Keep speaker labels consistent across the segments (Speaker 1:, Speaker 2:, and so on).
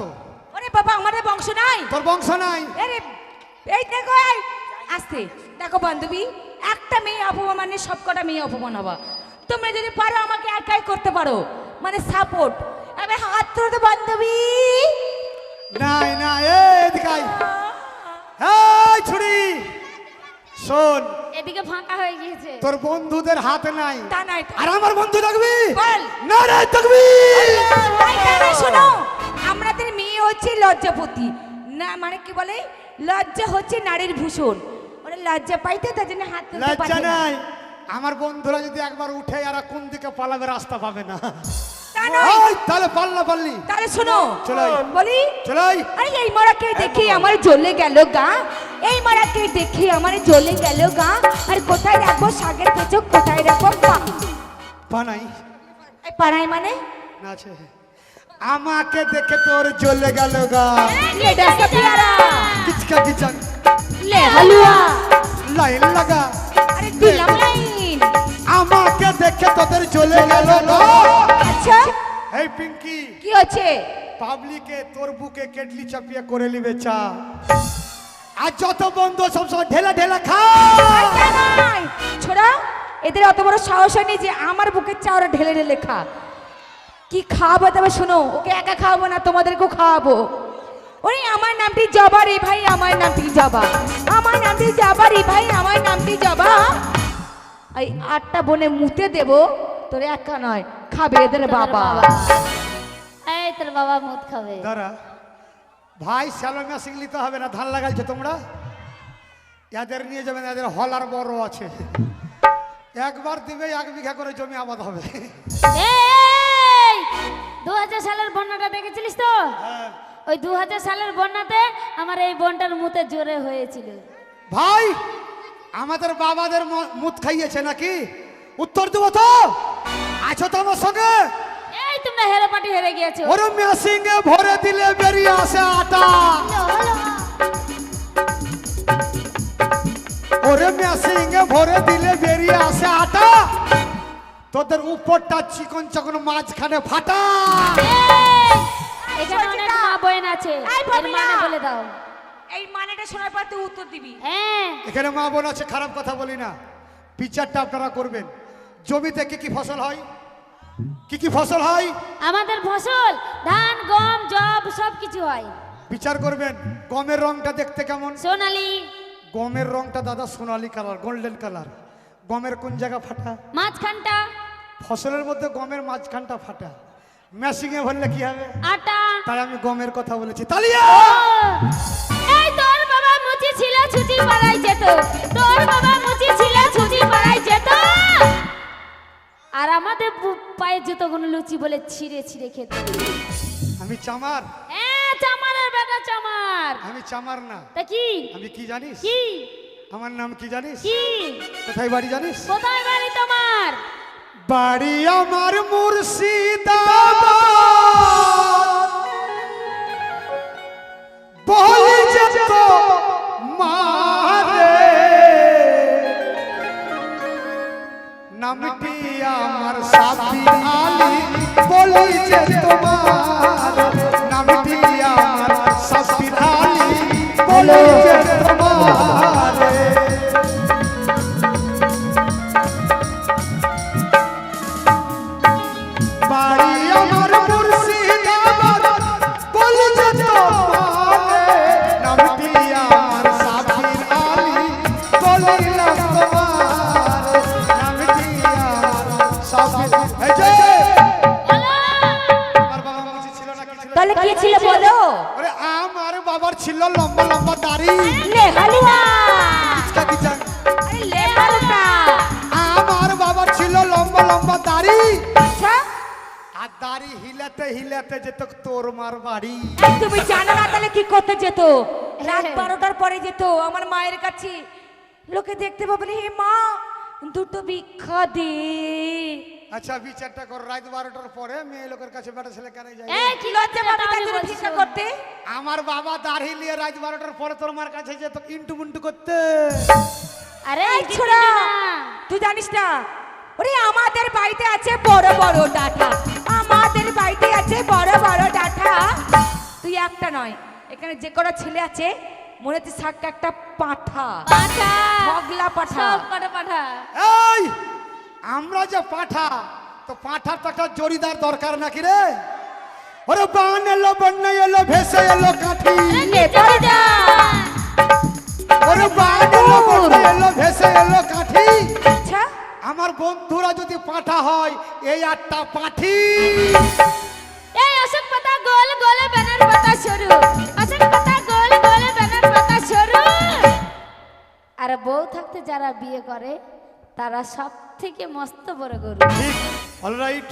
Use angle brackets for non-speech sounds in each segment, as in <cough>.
Speaker 1: তো।
Speaker 2: ওরে বাবা আমাদের বংশ নাই?
Speaker 1: তোর বংশ নাই।
Speaker 2: আরে এই দেখো এই আস্তে। দেখো বান্ধবী একটা মেয়ে অপমান মানে সবকটা মেয়ে অপমান হবা। তোমরা যদি পারো আমাকে একাই করতে পারো। মানে সাপোর্ট এবার হাত ধরো তো বান্ধবী।
Speaker 1: নাই না এই দিকাই। এই ছুরি শোন।
Speaker 3: এদিকে ফাঁকা হয়ে গিয়েছে।
Speaker 1: তোর বন্ধুদের হাত নাই।
Speaker 2: তা নাই
Speaker 1: আর আমার বন্ধু থাকবি?
Speaker 2: বল।
Speaker 1: না রে থাকবি?
Speaker 2: শোনো। লজ্জাপতি। না মানে কি বলে? লজ্জা হচ্ছে নারীর ভূষণ। ওরা লজ্জা পাইতে তার জন্য হাত তুলতে
Speaker 1: লজ্জা
Speaker 2: পারে না।
Speaker 1: নাই। আমার বন্ধুরা যদি একবার উঠে আর কোন দিকে পালাবে রাস্তা পাবে না।
Speaker 2: তা নয়।
Speaker 1: ওই, তাহলে পাল্লা পাল্লি।
Speaker 2: তাহলে শোনো।
Speaker 1: চলো
Speaker 2: বলি?
Speaker 1: চলো
Speaker 2: আরে এই মারাকে দেখে আমার জ্বলে গেল গা। এই মারাকে দেখে আমার জ্বলে গেল গা। আর কোথায় রাখব শাকের পেচক কোথায় রাখব পা
Speaker 1: পানাই।
Speaker 2: এই পাড়ায় মানে?
Speaker 1: না আছে। আমাকে দেখে তোর চলে গেল গা। কিচকা কিচক। লাইন লাগা। আমাকে দেখে তোদের চলে গেল গা।
Speaker 2: আচ্ছা।
Speaker 1: এই পিঙ্কি।
Speaker 2: কি হচ্ছে?
Speaker 1: পাবলিকে তোর বুকে কেটলি চাপিয়ে করে নিবে চা। আর যত বন্ধু সবসময় ঢেলা ঢেলা খা।
Speaker 2: ছোড়া এদের অত বড় সাহস হয়নি যে আমার বুকের চা ওরা ঢেলে ঢেলে খা কি খাওয়াবো তবে শোনো ওকে একা খাওয়াবো না তোমাদেরকেও খাওয়াবো। ওরে আমার নামটি জবা রে ভাই আমার নামটি জবা। আমার নামটি জবা রে ভাই আমার নামটি জবা। এই আটটা বনে মুতে দেব তোর একা নয় খাবে এদের বাবা।
Speaker 3: এই তোর বাবা মুদ খাবে।
Speaker 1: দাঁড়া ভাই স্যালো মেশিন নিতে হবে না ধান লাগাইছো তোমরা? এদের নিয়ে যাবেন এদের হলার বড় আছে। একবার দিবে এক বিঘা করে জমি আবাদ হবে।
Speaker 3: ওই দু হাজার সালের বন্যাতে আমার এই বোনটার মুতে জোরে হয়েছিল।
Speaker 1: ভাই আমাদের বাবাদের মুত খাইয়েছে নাকি? উত্তর দেবো তো? আছো তো আমার সঙ্গে?
Speaker 3: এই তোমরা হেরে পাটি হেরে গিয়েছো।
Speaker 1: ওরে মেশিনে ভরে দিলে বেরিয়ে আসে আটা। ওরে মেশিনে ভরে দিলে বেরিয়ে আসে আটা। তোদের উপরটা চিকন চিকন মাঝখানে ফাটা।
Speaker 3: এখানে অনেক মা বোন আছে এর মানে বলে দাও।
Speaker 2: এই মানেটা শোনার পর তুই উত্তর দিবি।
Speaker 3: হ্যাঁ।
Speaker 1: এখানে মা বোন আছে খারাপ কথা বলি না। বিচারটা আপনারা করবেন। জমিতে কি কি ফসল হয়? কি কি ফসল হয়?
Speaker 3: আমাদের ফসল ধান গম জব সব কিছু হয়।
Speaker 1: বিচার করবেন। গমের রংটা দেখতে কেমন?
Speaker 3: সোনালি।
Speaker 1: গমের রংটা দাদা সোনালি কালার গোল্ডেন কালার। গমের কোন জায়গা ফাটা?
Speaker 3: মাঝখানটা।
Speaker 1: ফসলের মধ্যে গমের মাঝখানটা ফাটা। মেশিংয়ে ভরলে কি হবে
Speaker 3: আটা
Speaker 1: তাই আমি গমের কথা বলেছি তালিয়া
Speaker 3: এই তোর বাবা মুচি ছিল ছুটি পাড়াই যেত তোর বাবা মুচি ছিল ছুটি পাড়াই যেত আর আমাদের পু- পায়ের জুতোগুলো লুচি বলে ছিঁড়ে ছিঁড়ে খেত
Speaker 1: আমি চামার
Speaker 3: হ্যাঁ চামারের বেটা চামার
Speaker 1: আমি চামার না
Speaker 3: তা কি
Speaker 1: আমি কি জানিস
Speaker 3: কি
Speaker 1: আমার নাম কি জানিস
Speaker 3: কি
Speaker 1: কোথায় বাড়ি জানিস
Speaker 3: কোথায় বাড়ি তোমার
Speaker 1: বাড়ি আমার মুর্শিদাবাদ বলি দাড়ি
Speaker 2: আচ্ছা
Speaker 1: আর দাড়ি হিলাতে হিলাতে যেত তোর মার বাড়ি।
Speaker 2: তুমি জানো না তাহলে কি করতে যেত? রাত বারোটার পরে যেত আমার মায়ের কাছে। লোকে দেখতে পাবে হে মা দুটো ভিক্ষা দে।
Speaker 1: আচ্ছা বিচারটা কর রাত বারোটার পরে মেয়ে লোকের কাছে বেটা ছেলে কেন যায়
Speaker 2: ভিক্ষা করতে?
Speaker 1: আমার বাবা দাড়ি নিয়ে রাত বারোটার পরে তোর মার কাছে যেত ইন্টু মুন্টু করতে।
Speaker 3: আরে
Speaker 2: ছোড়া তুই জানিস না ওরে আমাদের বাড়িতে আছে বড় বড় ডাটা। আমাদের বাড়িতে আছে বড় বড় ডাটা। তুই একটা নয় এখানে যে কটা ছেলে আছে মনে হচ্ছে সাক্কা একটা পাঠা।
Speaker 3: পাঠা।
Speaker 2: পাঠা।
Speaker 3: কটা পাঠা।
Speaker 1: এই আমরা যে পাঠা তো পাঠার তো একটা জরিদার দরকার নাকি রে? ওরে বান এলো বন্যা এলো ভেসে এলো কাঠি। ওরে বান এলো বন্যা এলো ভেসে পাঠা হয় এই আটটা পাঠি।
Speaker 3: এই অশোক পাতা গোল গোল ব্যানার পাতা সরু। অশোক পাতা গোল গোল ব্যানার পাতা সরু। আর বউ থাকতে যারা বিয়ে করে তারা সব থেকে মস্ত বড় গরু।
Speaker 1: ঠিক অলরাইট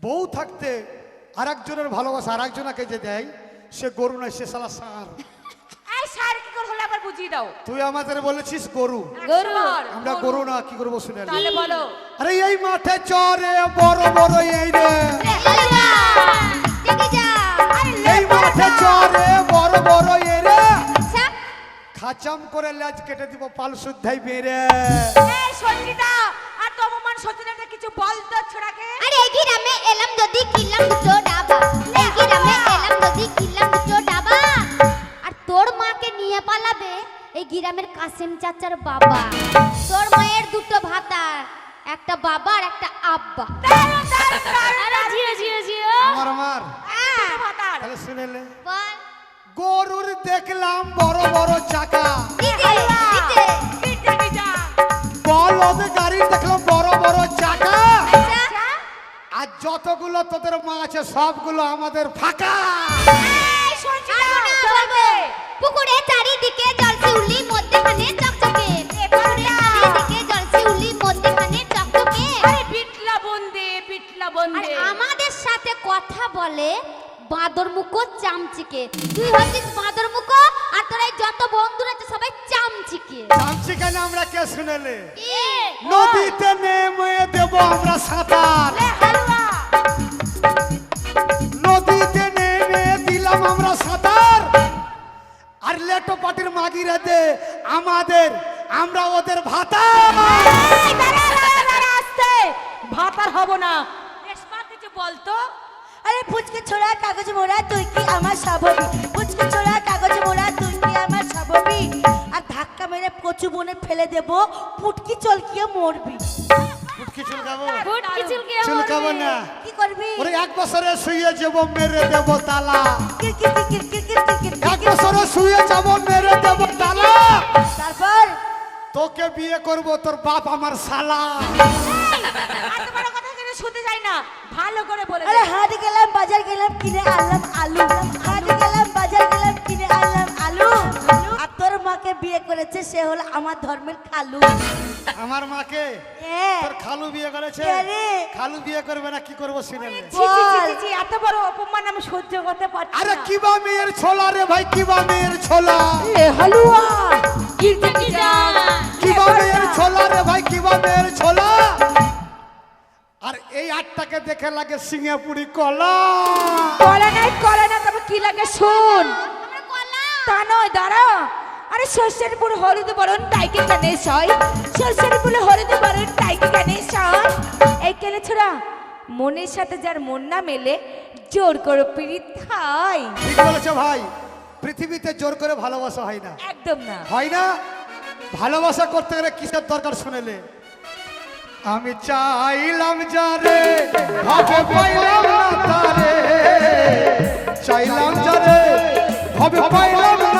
Speaker 1: বউ থাকতে আর একজনের ভালোবাসা আর একজনকে যে দেয় সে গরু নয় সে সালা সার। <laughs>
Speaker 2: এই সার কি করে হলো আবার বুঝিয়ে দাও।
Speaker 1: তুই আমাদের বলেছিস গরু।
Speaker 3: গরু।
Speaker 1: আমরা গরু না কি করব শুনে
Speaker 2: তাহলে বলো।
Speaker 1: আরে এই মাঠে চরে বড় বড় এই রে। এই মাঠে চরে বড় বড় এই রে। খাচাম করে লেজ কেটে দিব পাল শুদ্ধাই বেরে
Speaker 2: এই সঞ্জিতা আর তমমান সচিনের কিছু বল তো ছোড়াকে।
Speaker 4: আরে এই গ্রামে এলাম যদি কিনলাম দুটো ডাবা এই গ্রামে নিয়ে পালাবে এই গ্রামের কাসিম চাচার বাবা। তোর মায়ের দুটো ভাতা একটা বাবা আর একটা আব্বা।
Speaker 3: আরে জিও জিও জিও।
Speaker 1: আমার আমার।
Speaker 4: হ্যাঁ,
Speaker 1: তাহলে শুনে গরুর দেখলাম বড় বড় চাকা। বলদ গাড়ি দেখলাম বড় বড় চাকা।
Speaker 4: আচ্ছা।
Speaker 1: আর যতগুলো তোদের মা আছে সবগুলো আমাদের ফাঁকা।
Speaker 4: চলবে পুকুরে চারিদিকে জল
Speaker 2: আর
Speaker 1: লেটো পাটির মাগিরে দে আমাদের, আমরা ওদের ভাতা।
Speaker 2: ভাতার হব না। কিছু বলতো? আরে, ফুচকে ছোড়া কাগজ মোড়া, তুই কি আমার স্বাভাবিক ফুচকে ছোড়া কাগজ মোড়া, তুই কি আমার স্বাভাবিক আর ধাক্কা মেরে কচু বনে ফেলে দেব, পুটকি চলকিয়ে মরবি।
Speaker 1: ফুটকি চুলকাবো?
Speaker 3: ফুট কিচুলকে
Speaker 1: চুলকাবো না।
Speaker 2: কি করবি?
Speaker 1: ওরে এক বছরে শুয়ে যাব মেরে দেব তালা। এক বছরে শুয়ে যাব মেরে দেব তালা।
Speaker 2: তারপর?
Speaker 1: তোকে বিয়ে করব তোর বাপ আমার শালা।
Speaker 2: এত বড় কথা কিন্তু শুনতে চাই না? ভালো করে বলে আরে হাট গেলাম বাজার গেলাম কিনে আনলাম আলু। হাট গেলাম বাজার গেলাম কিনে আনলাম আলু। মাকে বিয়ে করেছে সে হলো আমার ধর্মের খালু।
Speaker 1: আমার মাকে? তোর খালু বিয়ে করেছে? খালু বিয়ে করবে না কি করব
Speaker 2: এত বড় অপমান আমি সহ্য করতে পারছি
Speaker 1: আরে
Speaker 2: না।
Speaker 1: কিবা মেয়ের ছোলা রে ভাই কিবা মেয়ের ছোলা।
Speaker 2: এ হালুয়া। কীর্তি
Speaker 1: কিবা মেয়ের ছোলা রে ভাই কিবা মেয়ের ছোলা। আর এই আটটাকে দেখে লাগে সিঙ্গাপুরি কলা।
Speaker 2: কলা নাই কলা না তবে কি লাগে শুন।
Speaker 4: আমরা
Speaker 2: তা নয় দাঁড়া। আরে সর্ষের পুরো হলুদ বরণ টাইকে কানে সয়? সর্ষের পুরো হলুদ বরণ টাইকে কানে সয়? এই কেলে ছোড়া মনের সাথে যার মন না মেলে জোর করে পিড়িত হয়
Speaker 1: ঠিক বলেছ ভাই পৃথিবীতে জোর করে ভালোবাসা হয় না।
Speaker 2: একদম না।
Speaker 1: হয় না? ভালোবাসা করতে গেলে কিসের দরকার শুনেলে? আমি চাইলাম যারে ভাবে পাইলাম না তারে। চাইলাম যারে ভাবে পাইলাম না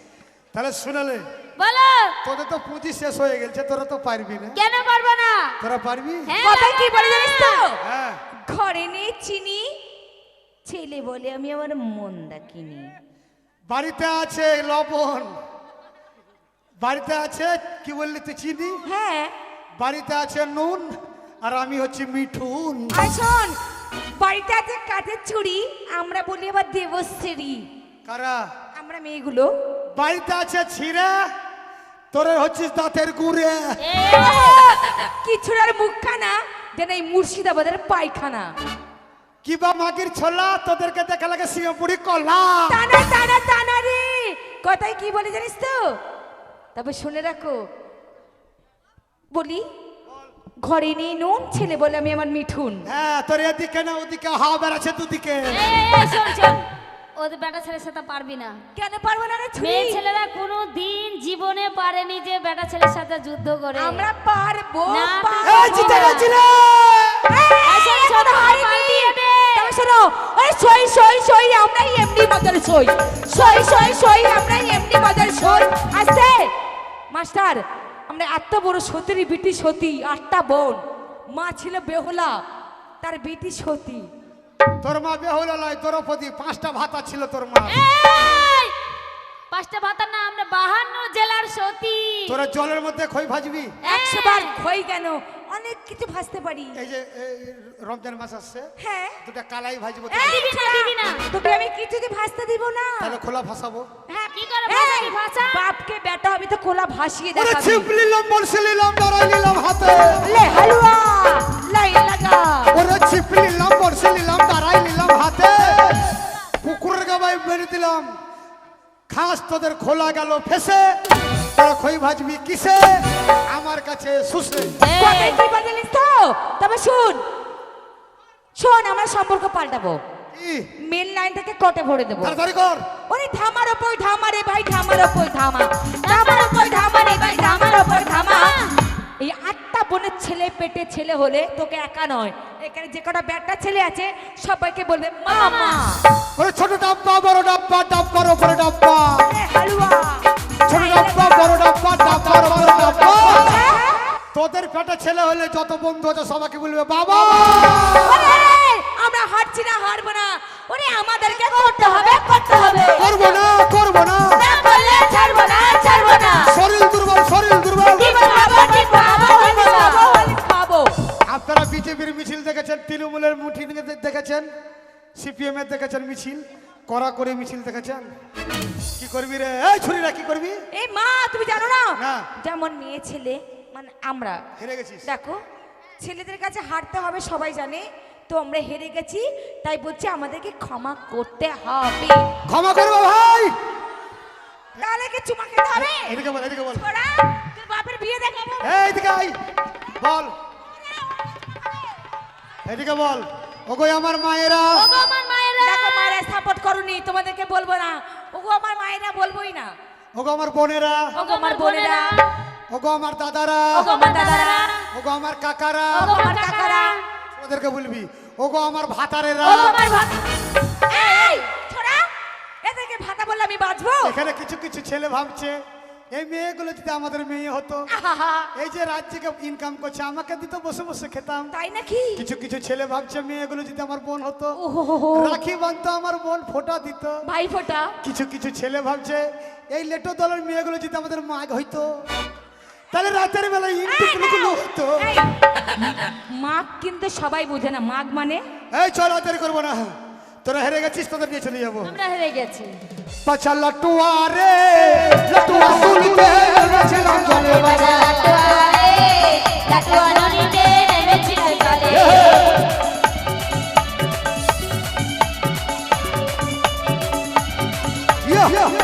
Speaker 1: তাহলে শুনালে
Speaker 3: बोलो
Speaker 1: তোদের তো পুঁজি শেষ হয়ে গেছে তোরা তো পারবি না।
Speaker 3: কেন পারব না?
Speaker 1: তোরা পারবি?
Speaker 3: হ্যাঁ,
Speaker 2: কথা কি বলে জানিস তো?
Speaker 1: হ্যাঁ।
Speaker 2: ঘরে নেই চিনি ছেলে বলে আমি আমার মন্দা কিনি।
Speaker 1: বাড়িতে আছে লবণ। বাড়িতে আছে কি বললি তুই চিনি?
Speaker 2: হ্যাঁ।
Speaker 1: বাড়িতে আছে নুন আর আমি হচ্ছে মিঠুন।
Speaker 2: আর শোন বাড়িতে আছে কাঠের ছুরি আমরা বলি আবার দেবশ্রী।
Speaker 1: কারা?
Speaker 2: আমরা মেয়েগুলো।
Speaker 1: বাড়িতে আছে ছিঁড়ে তোরে হচ্ছিস দাঁতের গুড়ে।
Speaker 2: কিছুর আর মুখখানা যেন এই মুর্শিদাবাদের পায়খানা।
Speaker 1: কিবা মাগির ছোলা তোদেরকে দেখা লাগে সিংহপুরি কলা।
Speaker 2: টানা টানা টানা রে। কথায় কি বলে জানিস তো? তবে শুনে রাখো। বলি ঘরে নেই নুন ছেলে বলে আমি আমার মিঠুন।
Speaker 1: হ্যাঁ তোর এদিকে না ওদিকে হাওয়া বেড়াচ্ছে দুদিকে।
Speaker 3: শোন শোন ওদের বেটা ছেলের সাথে পারবি না।
Speaker 2: কেন পারব না রে
Speaker 3: মেয়ে ছেলেরা কোনো দিন জীবনে পারেনি যে বেটা ছেলের সাথে যুদ্ধ করে।
Speaker 2: আমরা পারব
Speaker 3: না।
Speaker 1: জিতে
Speaker 2: সই সই সই আমরা এমনি মজার সই। সই সই সই আমরা এমনি মজার সই। আস্তে। মাস্টার আমরা এত বড় সতীর বিটি সতী আটটা বোন। মা ছিল বেহুলা তার বিটি সতী।
Speaker 1: তোর মা বেহুলা লয় প্রতি পাঁচটা ভাতা ছিল তোর মা!
Speaker 3: পাঁচটা ভাতা না আমরা বাহান্ন জেলার সতী।
Speaker 1: তোরা জলের মধ্যে খই ভাজবি?
Speaker 2: একশো বার খই কেন? অনেক কিছু ভাজতে পারি।
Speaker 1: এই যে এই রমজান মাস আসছে।
Speaker 2: হ্যাঁ।
Speaker 1: দুটা কালাই ভাজবো
Speaker 3: দিবি না, দিবি না।
Speaker 2: তোকে আমি কিছুতে ভাজতে দিব না।
Speaker 1: তাহলে খোলা ভাসাবো।
Speaker 2: হ্যাঁ,
Speaker 3: কি করে ভাসাবি ভাষা?
Speaker 2: বাপকে বেটা আমি তো খোলা ভাসিয়ে
Speaker 1: ওরে
Speaker 2: দেখাবি।
Speaker 1: ছিপ নিলাম বলসি নিলাম দাঁড়াই নিলাম হাতে।
Speaker 2: লে হালুয়া লাইন লাগা।
Speaker 1: ওরে ছিপ নিলাম বলসি নিলাম দাঁড়াই নিলাম হাতে। কুকুরের গাবাই মেরে দিলাম। খাস তোদের খোলা গেল ফেসে। তোরা খই ভাজবি কিসে? আমার কাছে সুসে
Speaker 2: কথাই কি বদলিস তো? তবে শুন। শোন আমরা সম্পর্ক পাল্টাবো। মেন লাইন থেকে কটে ভরে দেবো।
Speaker 1: তাড়াতাড়ি কর।
Speaker 2: ওরে ধামার ওপর ভাই ধামার ওপর ধামা। বোনের ছেলে পেটে ছেলে হলে তোকে একা নয়। এখানে যে কটা ব্যাটটা ছেলে আছে সবাইকে বলবে মামা
Speaker 1: ওরে ছোট ডাব্বা বড় ডাব্বা ডাব্বার ওপরে ডাব্বা।
Speaker 2: হালুয়া।
Speaker 1: ছোট ডাব্বা বড় ডাব্বা ডাব্বার ওপরে ডাব্বা। তোদের পেটে ছেলে হলে যত বন্ধু আছে সবাইকে বলবে বাবা!
Speaker 2: আমরা হাঁটছি না হারবো না। ওরে আমাদেরকে করতে হবে করতে হবে।
Speaker 1: করব না করব না।
Speaker 2: না করলে ছাড়বো
Speaker 1: সিপিএম এর দেখেছেন মিছিল? করা করে মিছিল দেখেছেন? কি করবি রে? এই ছুরিরা কি করবি?
Speaker 2: এই মা তুমি জানো না?
Speaker 1: না।
Speaker 2: যেমন মেয়ে ছেলে মানে আমরা।
Speaker 1: হেরে গেছিস।
Speaker 2: দেখো ছেলেদের কাছে হারতে হবে সবাই জানে। তো আমরা হেরে গেছি তাই বলছি আমাদেরকে ক্ষমা করতে হবে।
Speaker 1: ক্ষমা করব ভাই!
Speaker 2: তাহলে কি চুমা খেতে হবে?
Speaker 1: এদিকে বল এদিকে বল।
Speaker 2: ছোড়া, তোর বাপের বিয়ে দেখাবো।
Speaker 1: এই এদিকে আই বল। এদিকে বল। ওগো আমার মায়েরা
Speaker 3: ওগো আমার মায়েরা
Speaker 2: দেখো মায়েরা সাপোর্ট করুনি তোমাদেরকে বলব না ওগো আমার মায়েরা বলবোই না
Speaker 1: ওগো আমার বোনেরা
Speaker 2: ওগো আমার বোনেরা
Speaker 1: ওগো আমার দাদারা
Speaker 2: ওগো আমার দাদারা
Speaker 1: ওগো আমার কাকারা
Speaker 2: ওগো আমার কাকারা
Speaker 1: ওদেরকে বলবি ওগো আমার ভাতারেরা
Speaker 2: ওগো আমার ভাত এই, এই ছোড়া এদেরকে ভাতা বললে আমি বাঁচবো
Speaker 1: এখানে কিছু কিছু ছেলে ভাবছে এই মেয়েগুলো যদি আমাদের মেয়ে হতো এই যে রাজ্যকে ইনকাম করছে আমাকে দিত বসে বসে খেতাম।
Speaker 2: তাই নাকি?
Speaker 1: কিছু কিছু ছেলে ভাবছে মেয়েগুলো যদি আমার বোন হতো। রাখি বানতো আমার বোন ফোঁটা দিত।
Speaker 2: ভাই ফোটা?
Speaker 1: কিছু কিছু ছেলে ভাবছে এই লেটো দলের মেয়েগুলো যদি আমাদের মাগ হইতো তাহলে রাতের বেলা ইন্টুকুলো হতো।
Speaker 2: মাঘ কিন্তু সবাই বোঝে না। মাঘ মানে?
Speaker 1: এই চল আর দেরি করব না। তোরা হেরে গেছিস তোদের নিয়ে চলে যাব।
Speaker 3: আমরা হেরে গেছি।
Speaker 1: পাছা লটুয়া রে লটুয়া তুলতে নেমেছিলাম জলে বাবা
Speaker 3: লাটুয়া নদীতে নেমেছিল জলে
Speaker 1: ইয়া। আমার মা